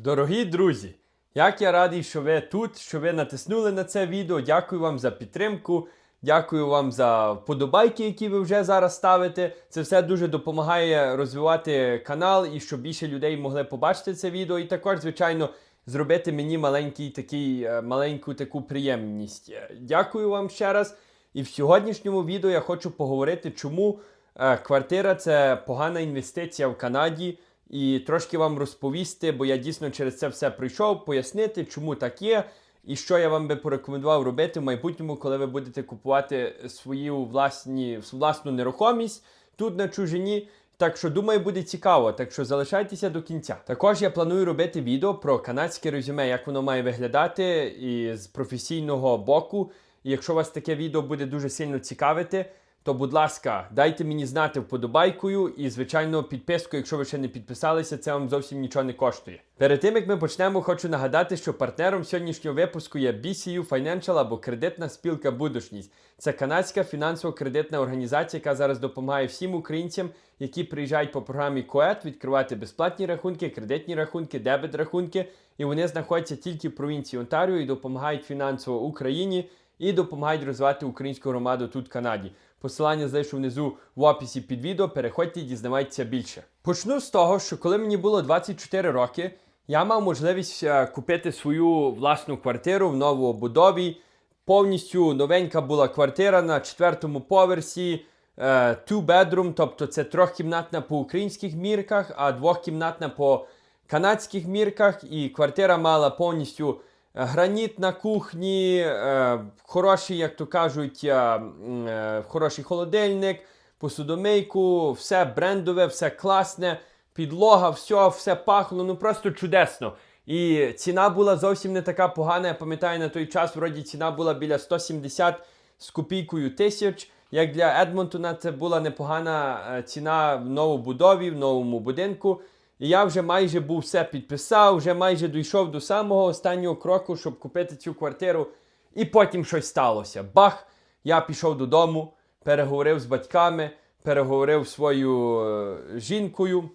Дорогі друзі, як я радий, що ви тут, що ви натиснули на це відео. Дякую вам за підтримку. Дякую вам за вподобайки, які ви вже зараз ставите. Це все дуже допомагає розвивати канал і щоб більше людей могли побачити це відео. І також, звичайно, зробити мені маленький такий, е, маленьку таку приємність. Е, Дякую вам ще раз. І в сьогоднішньому відео я хочу поговорити, чому е, квартира це погана інвестиція в Канаді. І трошки вам розповісти, бо я дійсно через це все прийшов, пояснити, чому так є, і що я вам би порекомендував робити в майбутньому, коли ви будете купувати свою власні, власну нерухомість тут на чужині. Так що думаю, буде цікаво, так що залишайтеся до кінця. Також я планую робити відео про канадське резюме, як воно має виглядати і з професійного боку. І якщо вас таке відео буде дуже сильно цікавити, то, будь ласка, дайте мені знати вподобайкою і, звичайно, підписку, якщо ви ще не підписалися, це вам зовсім нічого не коштує. Перед тим як ми почнемо, хочу нагадати, що партнером сьогоднішнього випуску є BCU Financial або кредитна спілка Будушність. Це канадська фінансово-кредитна організація, яка зараз допомагає всім українцям, які приїжджають по програмі КОЕТ, відкривати безплатні рахунки, кредитні рахунки, дебет рахунки. І вони знаходяться тільки в провінції Онтаріо і допомагають фінансово Україні і допомагають розвивати українську громаду тут в Канаді. Посилання залишу внизу в описі під відео. Переходьте дізнавайтеся більше. Почну з того, що коли мені було 24 роки, я мав можливість е, купити свою власну квартиру в новобудові. Повністю новенька була квартира на четвертому поверсі. е, Two bedroom, тобто це трьохкімнатна по українських мірках, а двохкімнатна по канадських мірках. І квартира мала повністю граніт на кухні, е, хороший, як то кажуть, е, е, хороший холодильник, посудомийку, все брендове, все класне, підлога, все, все пахло, ну просто чудесно. І ціна була зовсім не така погана. Я пам'ятаю, на той час вроді ціна була біля 170 з копійкою тисяч. Як для Едмонтона це була непогана е, ціна в новобудові, в новому будинку. І я вже майже був все підписав, вже майже дійшов до самого останнього кроку, щоб купити цю квартиру. І потім щось сталося. Бах! Я пішов додому, переговорив з батьками, переговорив зі своєю е, жінкою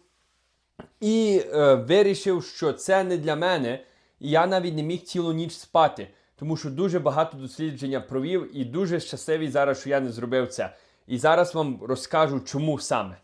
і е, вирішив, що це не для мене. І я навіть не міг цілу ніч спати, тому що дуже багато дослідження провів і дуже щасливий зараз, що я не зробив це. І зараз вам розкажу, чому саме.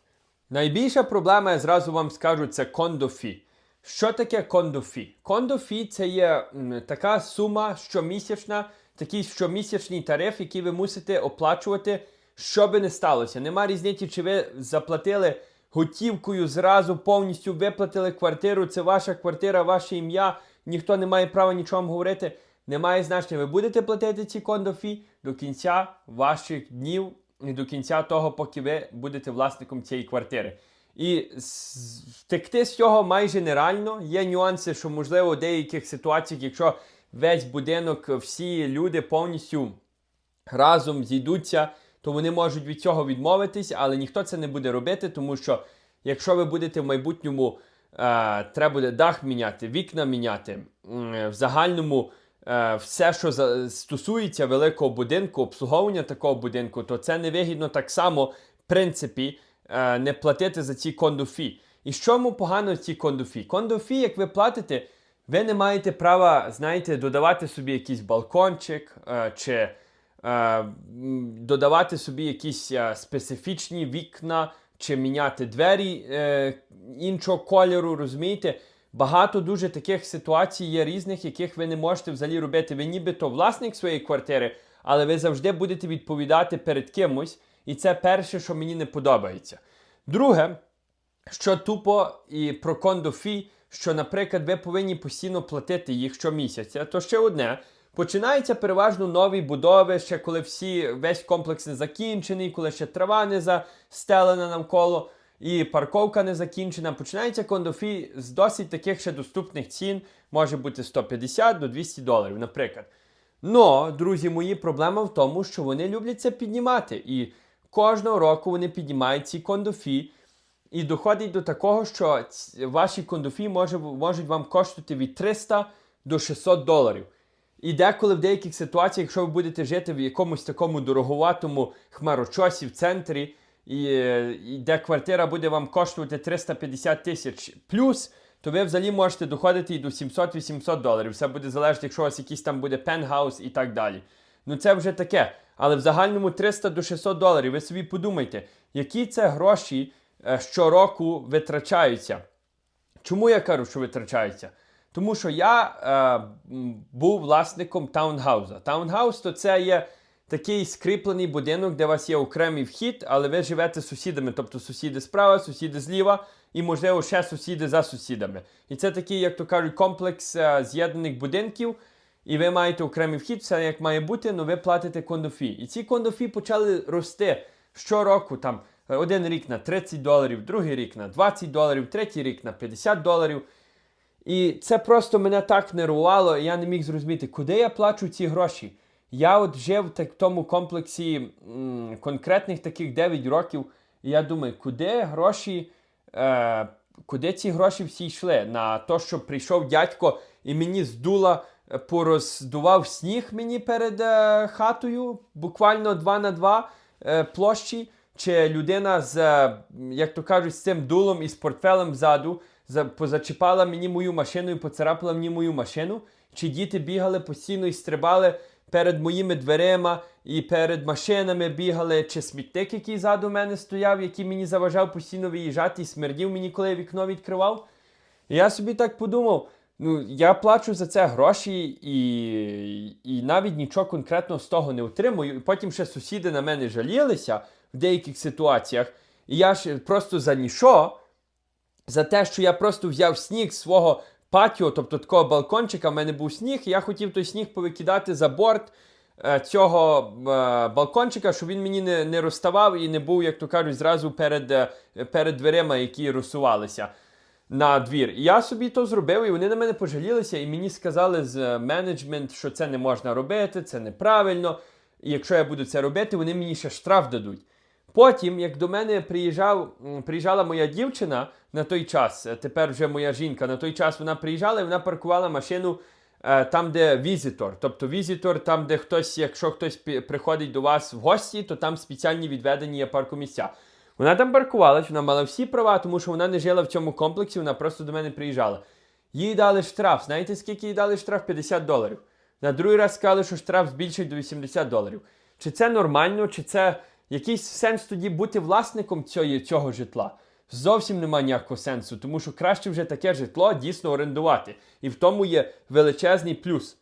Найбільша проблема, я зразу вам скажу, це кондофі. Що таке кондофі? Кондофі це є така сума щомісячна, такий щомісячний тариф, який ви мусите оплачувати, що би не сталося. Нема різниці, чи ви заплатили готівкою зразу повністю виплатили квартиру. Це ваша квартира, ваше ім'я. Ніхто не має права нічого вам говорити. Немає значення. Ви будете платити ці кондофі до кінця ваших днів до кінця того, поки ви будете власником цієї квартири. І втекти з цього майже нереально. Є нюанси, що можливо у деяких ситуаціях, якщо весь будинок, всі люди повністю разом зійдуться, то вони можуть від цього відмовитись, але ніхто це не буде робити, тому що якщо ви будете в майбутньому, е, треба буде дах міняти, вікна міняти, м, в загальному е, все, що стосується великого будинку, обслуговування такого будинку, то це невигідно так само, в принципі, е, не платити за ці кондофі. І що чому погано ці кондофі? Кондофі, як ви платите, ви не маєте права, знаєте, додавати собі якийсь балкончик е, чи е, додавати собі якісь е, специфічні вікна, чи міняти двері е, іншого кольору, розумієте? Багато дуже таких ситуацій є різних, яких ви не можете взагалі робити. Ви нібито власник своєї квартири, але ви завжди будете відповідати перед кимось, і це перше, що мені не подобається. Друге, що тупо і про кондофі, що, наприклад, ви повинні постійно платити їх щомісяця, то ще одне. Починаються переважно нові будови, ще коли всі, весь комплекс не закінчений, коли ще трава не застелена навколо і парковка не закінчена. Починається кондофі з досить таких ще доступних цін, може бути 150 до 200 доларів, наприклад. Но, друзі мої, проблема в тому, що вони люблять це піднімати. І кожного року вони піднімають ці кондофі. І доходить до такого, що ваші кондофі може, можуть вам коштувати від 300 до 600 доларів. І деколи в деяких ситуаціях, якщо ви будете жити в якомусь такому дороговатому хмарочосі в центрі, і, і де квартира буде вам коштувати 350 тисяч плюс, то ви взагалі можете доходити і до 700-800 доларів. Все буде залежати, якщо у вас якийсь там буде пентхаус і так далі. Ну це вже таке. Але в загальному 300 до 600 доларів. Ви собі подумайте, які це гроші е, щороку витрачаються. Чому я кажу, що витрачаються? Тому що я е, був власником таунгауза. Таунгаус то це є такий скріплений будинок, де у вас є окремий вхід, але ви живете з сусідами, тобто сусіди справа, сусіди зліва, і, можливо, ще сусіди за сусідами. І це такий, як то кажуть, комплекс е, з'єднаних будинків. І ви маєте окремий вхід, все як має бути, але ви платите кондофі. І ці кондофі почали рости щороку. Там е, один рік на 30 доларів, другий рік на 20 доларів, третій рік на 50 доларів. І це просто мене так нервувало, і я не міг зрозуміти, куди я плачу ці гроші. Я от жив в тому комплексі м, конкретних таких 9 років, і я думаю, куди гроші, е, куди ці гроші всі йшли? На те, що прийшов дядько і мені здула, е, пороздував сніг мені перед е, хатою, буквально 2 на 2 е, площі, чи людина з, е, як то кажуть, з цим дулом і з портфелем ззаду за, позачіпала мені мою машину і поцарапала мені мою машину, чи діти бігали постійно і стрибали перед моїми дверима і перед машинами бігали, чи смітник, який ззаду мене стояв, який мені заважав постійно виїжджати і смердів мені, коли я вікно відкривав. І я собі так подумав: ну, я плачу за це гроші і, і навіть нічого конкретного з того не отримую. І потім ще сусіди на мене жалілися в деяких ситуаціях. І я ж просто за ніщо, за те, що я просто взяв сніг свого патіо, тобто такого балкончика, в мене був сніг, я хотів той сніг повикидати за борт е, цього е, балкончика, щоб він мені не, не розставав і не був, як то кажуть, зразу перед, е, перед дверима, які розсувалися на двір. І я собі то зробив, і вони на мене пожалілися, і мені сказали з е, менеджмент, що це не можна робити, це неправильно. І якщо я буду це робити, вони мені ще штраф дадуть. Потім, як до мене приїжджав, приїжджала моя дівчина на той час, е, тепер вже моя жінка, на той час вона приїжджала і вона паркувала машину е, там, де візитор. Тобто візитор, там, де хтось, якщо хтось приходить до вас в гості, то там спеціальні відведені є паркомісця. Вона там паркувалась, вона мала всі права, тому що вона не жила в цьому комплексі, вона просто до мене приїжджала. Їй дали штраф. Знаєте, скільки їй дали штраф? 50 доларів. На другий раз сказали, що штраф збільшить до 80 доларів. Чи це нормально, чи це якийсь сенс тоді бути власником цієї, цього житла? Зовсім немає ніякого сенсу, тому що краще вже таке житло дійсно орендувати. І в тому є величезний плюс.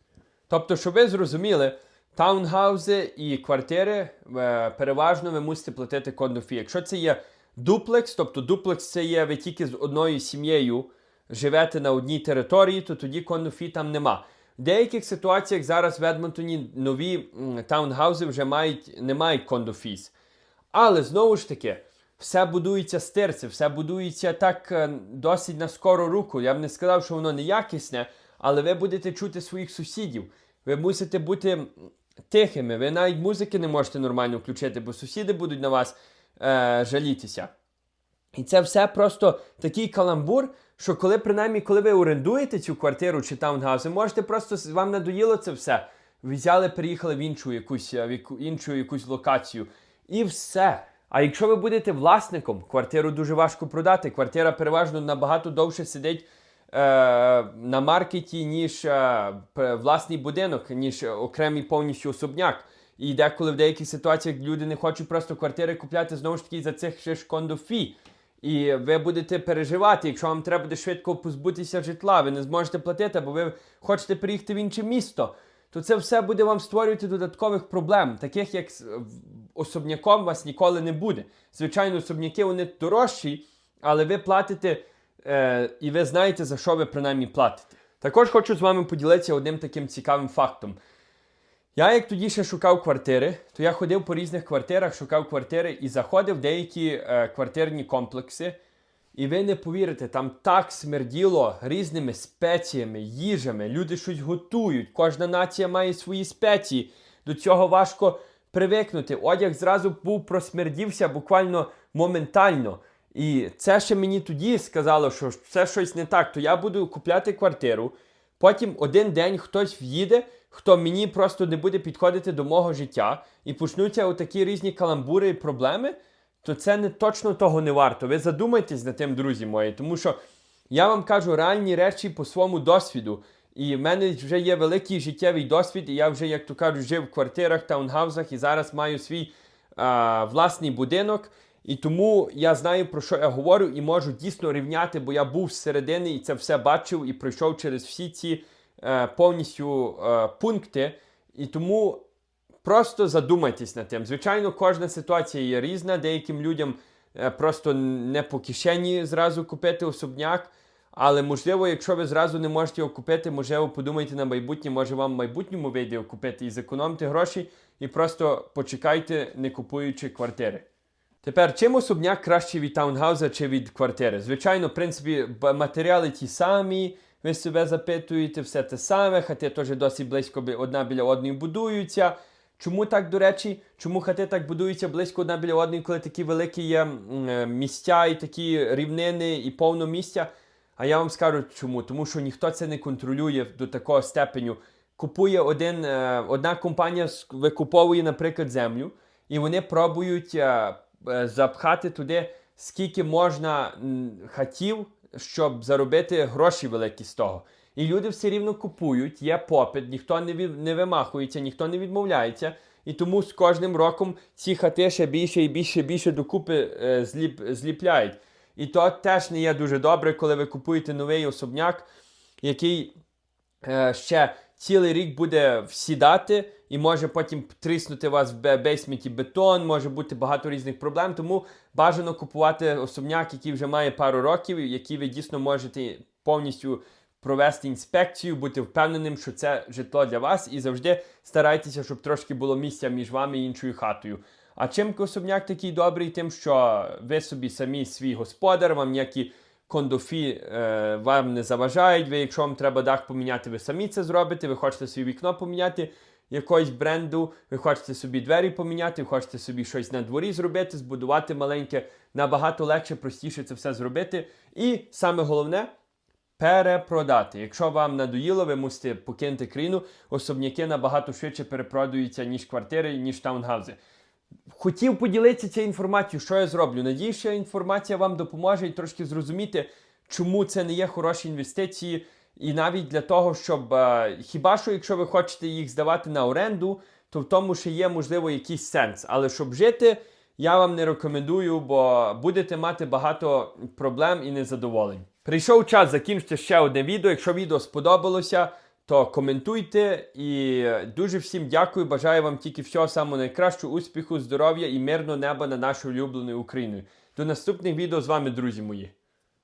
Тобто, щоб ви зрозуміли, таунхаузи і квартири е, переважно ви мусите платити кондофі. Якщо це є дуплекс, тобто дуплекс це є ви тільки з одною сім'єю живете на одній території, то тоді кондофі там нема. В деяких ситуаціях зараз в Едмонтоні нові м, таунхаузи вже мають, не мають кондофіс. Але знову ж таки, все будується з тирси, все будується так е, досить на скору руку. Я б не сказав, що воно неякісне, але ви будете чути своїх сусідів. Ви мусите бути тихими. Ви навіть музики не можете нормально включити, бо сусіди будуть на вас е, жалітися. І це все просто такий каламбур, що коли принаймні, коли ви орендуєте цю квартиру чи таунгаус, ви можете просто вам надоїло це все. Взяли, переїхали в іншу якусь е, в яку- іншу якусь локацію. І все. А якщо ви будете власником, квартиру дуже важко продати. Квартира переважно набагато довше сидить е, на маркеті, ніж е, власний будинок, ніж окремий повністю особняк. І деколи в деяких ситуаціях люди не хочуть просто квартири купляти знову ж таки за цих ще ж кондофі. І ви будете переживати, якщо вам треба буде швидко позбутися житла, ви не зможете платити, або ви хочете переїхати в інше місто, то це все буде вам створювати додаткових проблем, таких як особняком вас ніколи не буде. Звичайно, особняки вони дорожчі, але ви платите е, і ви знаєте, за що ви принаймні платите. Також хочу з вами поділитися одним таким цікавим фактом. Я як тоді ще шукав квартири, то я ходив по різних квартирах, шукав квартири і заходив в деякі е, квартирні комплекси. І ви не повірите, там так смерділо різними спеціями, їжами. Люди щось готують. Кожна нація має свої спеції. До цього важко привикнути. Одяг зразу був просмердівся буквально моментально. І це ще мені тоді сказало, що це щось не так. То я буду купляти квартиру. Потім один день хтось в'їде, хто мені просто не буде підходити до мого життя, і почнуться отакі різні каламбури і проблеми, то це не точно того не варто. Ви задумайтесь над тим, друзі мої, тому що Я вам кажу реальні речі по своєму досвіду. І в мене вже є великий життєвий досвід, і я вже, як то кажуть, жив в квартирах, таунгаузах, і зараз маю свій а, власний будинок. І тому я знаю, про що я говорю, і можу дійсно рівняти, бо я був зсередини і це все бачив і пройшов через всі ці е, повністю е, пункти. І тому просто задумайтесь над тим. Звичайно, кожна ситуація є різна. Деяким людям е, просто не по кишені зразу купити особняк. Але можливо, якщо ви зразу не можете його купити, можливо, подумайте на майбутнє, може вам в майбутньому вийде купити і зекономте гроші, і просто почекайте, не купуючи квартири. Тепер, чим особняк краще від таунгауза чи від квартири? Звичайно, в принципі, матеріали ті самі, ви себе запитуєте, все те саме, хати теж досить близько одна біля одної будуються. Чому так, до речі, чому хати так будуються близько одна біля одної, коли такі великі є е, місця і такі рівнини і повно місця? А я вам скажу чому. Тому що ніхто це не контролює до такого степеню. Купує один, е, одна компанія викуповує, наприклад, землю, і вони пробують е, запхати туди, скільки можна хатів, щоб заробити гроші великі з того. І люди все рівно купують, є попит, ніхто не, від, не вимахується, ніхто не відмовляється. І тому з кожним роком ці хати ще більше і більше і більше докупи е, зліп, зліпляють. І то теж не є дуже добре, коли ви купуєте новий особняк, який е, ще цілий рік буде всідати і може потім тріснути вас в бе- бейсменті бетон, може бути багато різних проблем. Тому бажано купувати особняк, який вже має пару років, який ви дійсно можете повністю провести інспекцію, бути впевненим, що це житло для вас, і завжди старайтеся, щоб трошки було місця між вами і іншою хатою. А чим особняк такий добрий, тим, що ви собі самі свій господар, вам ніякі кондофі е, вам не заважають. Ви, якщо вам треба дах поміняти, ви самі це зробите. Ви хочете собі вікно поміняти якогось бренду, ви хочете собі двері поміняти, ви хочете собі щось на дворі зробити, збудувати маленьке, набагато легше, простіше це все зробити. І саме головне. Перепродати. Якщо вам надоїло, ви мусите покинути країну, особняки набагато швидше перепродаються, ніж квартири, ніж таунхаузи. Хотів поділитися цією інформацією, що я зроблю. Надіюсь, що інформація вам допоможе і трошки зрозуміти, чому це не є хороші інвестиції. І навіть для того, щоб е, хіба що, якщо ви хочете їх здавати на оренду, то в тому ще є можливо якийсь сенс. Але щоб жити, я вам не рекомендую, бо будете мати багато проблем і незадоволень. Прийшов час закінчити ще одне відео. Якщо відео сподобалося, то коментуйте і дуже всім дякую. Бажаю вам тільки всього самого найкращого, успіху, здоров'я і мирного неба на нашу улюблену Україну. До наступних відео з вами, друзі мої.